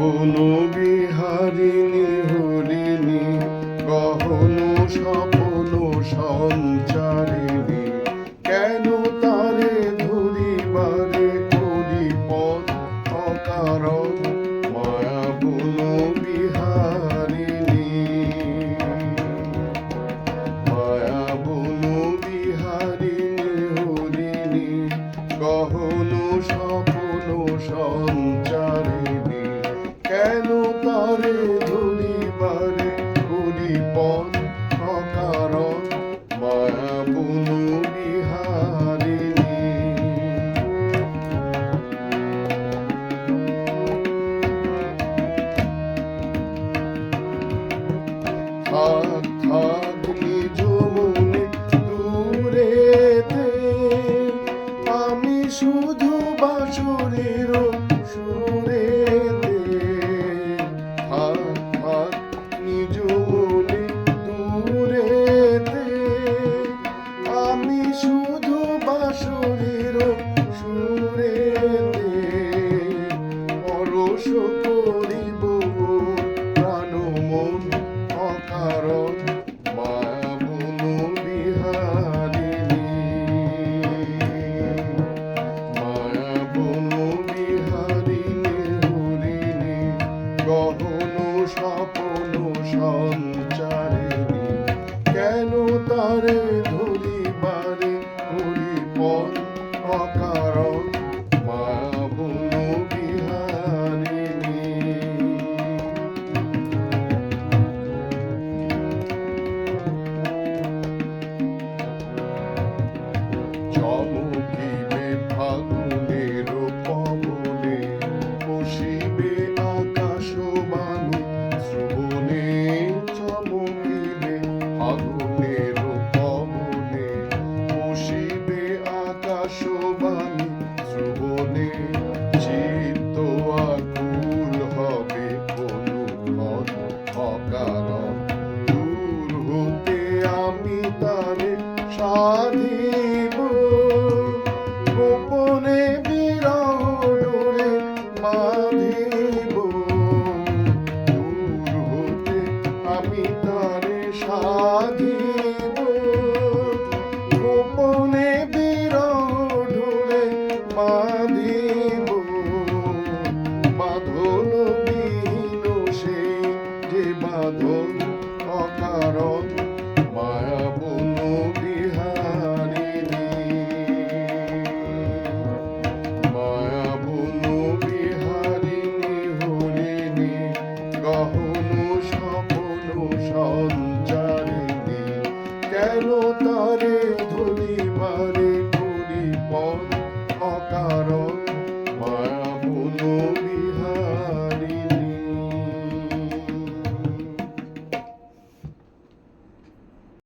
বনবিহারিণী হরিণী গহন সব থাক থাক নিজুমু ঝড়ের পবনে চিত্ত আকুল হবে অনুমন অকারণ। সকল সদ